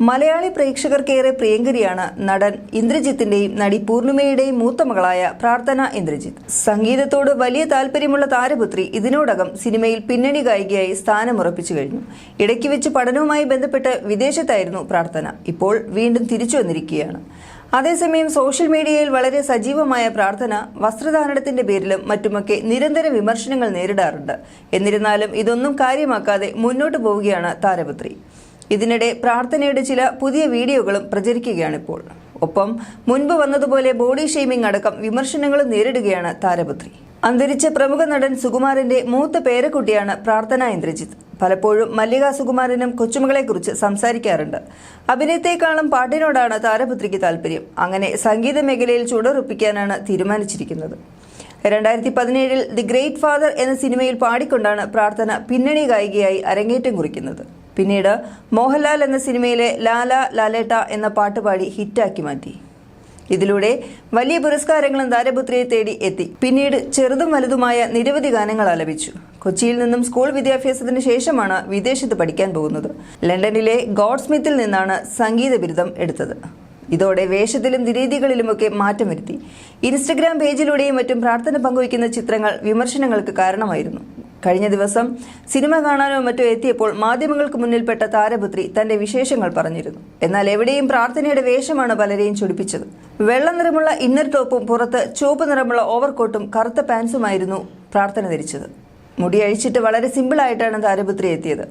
മലയാളി പ്രേക്ഷകർക്കേറെ പ്രിയങ്കരിയാണ് നടൻ ഇന്ദ്രജിത്തിന്റെയും നടി പൂർണിമയുടെയും മൂത്ത മകളായ പ്രാർത്ഥന ഇന്ദ്രജിത്ത്. സംഗീതത്തോട് വലിയ താല്പര്യമുള്ള താരപുത്രി ഇതിനോടകം സിനിമയിൽ പിന്നണി ഗായികയായി സ്ഥാനമുറപ്പിച്ചു കഴിഞ്ഞു. ഇടയ്ക്ക് വെച്ച് പഠനവുമായി ബന്ധപ്പെട്ട് വിദേശത്തായിരുന്നു പ്രാർത്ഥന. ഇപ്പോൾ വീണ്ടും തിരിച്ചു വന്നിരിക്കുകയാണ്. അതേസമയം സോഷ്യൽ മീഡിയയിൽ വളരെ സജീവമായ പ്രാർത്ഥന വസ്ത്രധാരണത്തിന്റെ പേരിലും മറ്റുമൊക്കെ നിരന്തര വിമർശനങ്ങൾ നേരിടാറുണ്ട്. എന്നിരുന്നാലും ഇതൊന്നും കാര്യമാക്കാതെ മുന്നോട്ടു പോവുകയാണ് താരപുത്രി. ഇതിനിടെ പ്രാർത്ഥനയുടെ ചില പുതിയ വീഡിയോകളും പ്രചരിക്കുകയാണിപ്പോൾ. ഒപ്പം മുൻപ് വന്നതുപോലെ ബോഡി ഷെയ്മിംഗ് അടക്കം വിമർശനങ്ങളും നേരിടുകയാണ് താരപുത്രി. അന്തരിച്ച പ്രമുഖ നടൻ സുകുമാരന്റെ മൂത്ത പേരക്കുട്ടിയാണ് പ്രാർത്ഥന ഇന്ദ്രജിത്ത്. പലപ്പോഴും മല്ലിക സുകുമാരനും കൊച്ചുമകളെക്കുറിച്ച് സംസാരിക്കാറുണ്ട്. അഭിനയത്തെക്കാളും പാട്ടിനോടാണ് താരപുത്രിക്ക് താല്പര്യം. അങ്ങനെ സംഗീത മേഖലയിൽ ചുടറുപ്പിക്കാനാണ് തീരുമാനിച്ചിരിക്കുന്നത്. രണ്ടായിരത്തി പതിനേഴിൽ ദി ഗ്രേറ്റ് ഫാദർ എന്ന സിനിമയിൽ പാടിക്കൊണ്ടാണ് പ്രാർത്ഥന പിന്നണി ഗായികയായി അരങ്ങേറ്റം കുറിക്കുന്നത്. പിന്നീട് മോഹൻലാൽ എന്ന സിനിമയിലെ ലാല ലാലേട്ട എന്ന പാട്ട് പാട്ടുപാടി ഹിറ്റാക്കി മാറ്റി. ഇതിലൂടെ വലിയ പുരസ്കാരങ്ങളും താരപുത്രിയെ തേടി എത്തി. പിന്നീട് ചെറുതും വലുതുമായ നിരവധി ഗാനങ്ങൾ ആലപിച്ചു. കൊച്ചിയിൽ നിന്നും സ്കൂൾ വിദ്യാഭ്യാസത്തിന് ശേഷമാണ് വിദേശത്ത് പഠിക്കാൻ പോകുന്നത്. ലണ്ടനിലെ ഗോഡ് സ്മിത്തിൽ നിന്നാണ് സംഗീത ബിരുദം എടുത്തത്. ഇതോടെ വേഷത്തിലും നിരീതികളിലുമൊക്കെ മാറ്റം വരുത്തി. ഇൻസ്റ്റഗ്രാം പേജിലൂടെയും മറ്റും പ്രാർത്ഥന പങ്കുവയ്ക്കുന്ന ചിത്രങ്ങൾ വിമർശനങ്ങൾക്ക് കാരണമായിരുന്നു. കഴിഞ്ഞ ദിവസം സിനിമ കാണാനോ മറ്റോ എത്തിയപ്പോൾ മാധ്യമങ്ങൾക്ക് മുന്നിൽപ്പെട്ട താരപുത്രി തന്റെ വിശേഷങ്ങൾ പറഞ്ഞിരുന്നു. എന്നാൽ എവിടെയും പ്രാർത്ഥനയുടെ വേഷമാണ് പലരെയും ചൊടിപ്പിച്ചത്. വെള്ള നിറമുള്ള ഇന്നർ ടോപ്പും പുറത്ത് ചുവപ്പ് നിറമുള്ള ഓവർകോട്ടും കറുത്ത പാൻസുമായിരുന്നു പ്രാർത്ഥന ധരിച്ചത്. മുടി അഴിച്ചിട്ട് വളരെ സിമ്പിളായിട്ടാണ് താരപുത്രി എത്തിയത്.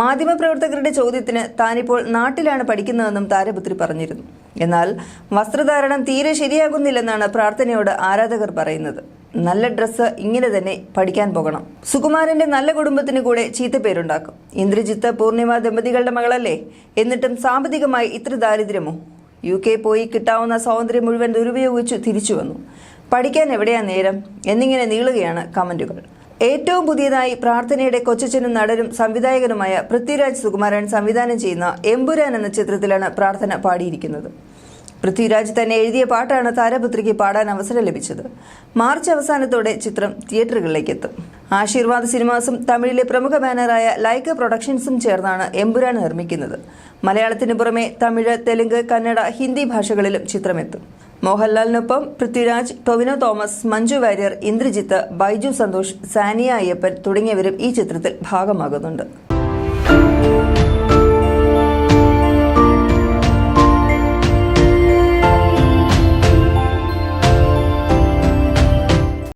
മാധ്യമപ്രവർത്തകരുടെ ചോദ്യത്തിന് താനിപ്പോൾ നാട്ടിലാണ് പഠിക്കുന്നതെന്നും താരപുത്രി പറഞ്ഞിരുന്നു. എന്നാൽ വസ്ത്രധാരണം തീരെ ശരിയാകുന്നില്ലെന്നാണ് പ്രാർത്ഥനയോട് ആരാധകർ പറയുന്നത്. നല്ല ഡ്രസ്സ് ഇങ്ങനെ തന്നെ പഠിക്കാൻ പോകണം. സുകുമാരന്റെ നല്ല കുടുംബത്തിന് കൂടെ ചീത്തപ്പേരുണ്ടാക്കും ഇന്ദ്രജിത്ത് പൂർണിമ ദമ്പതികളുടെ മകളല്ലേ? എന്നിട്ടും സാമ്പത്തികമായി ഇത്ര ദാരിദ്ര്യമോ? യു കെ പോയി കിട്ടാവുന്ന സ്വാതന്ത്ര്യം മുഴുവൻ ദുരുപയോഗിച്ചു തിരിച്ചു വന്നു. പഠിക്കാൻ എവിടെയാ നേരം? എന്നിങ്ങനെ നീളുകയാണ് കമന്റുകൾ. ഏറ്റവും പുതിയതായി പ്രാർത്ഥനയുടെ കൊച്ചച്ഛനും നടനും സംവിധായകനുമായ പൃഥ്വിരാജ് സുകുമാരൻ സംവിധാനം ചെയ്യുന്ന എമ്പുരാൻ എന്ന ചിത്രത്തിലാണ് പ്രാർത്ഥന പാടിയിരിക്കുന്നത്. പൃഥ്വിരാജ് തന്നെ എഴുതിയ പാട്ടാണ് താരപുത്രിക്ക് പാടാൻ അവസരം ലഭിച്ചത്. മാർച്ച് അവസാനത്തോടെ ചിത്രം തിയേറ്ററുകളിലേക്ക് എത്തും ആശീർവാദ് സിനിമാസും തമിഴിലെ പ്രമുഖ ബാനറായ ലൈക്ക പ്രൊഡക്ഷൻസും ചേർന്നാണ് എമ്പുരാൻ നിർമ്മിക്കുന്നത്. മലയാളത്തിന് പുറമെ തമിഴ് തെലുങ്ക് കന്നഡ ഹിന്ദി ഭാഷകളിലും ചിത്രമെത്തും. മോഹൻലാലിനൊപ്പം പൃഥ്വിരാജ് ടൊവിനോ തോമസ് മഞ്ജു വാര്യർ ഇന്ദ്രജിത്ത് ബൈജു സന്തോഷ് സാനിയ അയ്യപ്പൻ തുടങ്ങിയവരും ഈ ചിത്രത്തിൽ ഭാഗമാകുന്നുണ്ട്.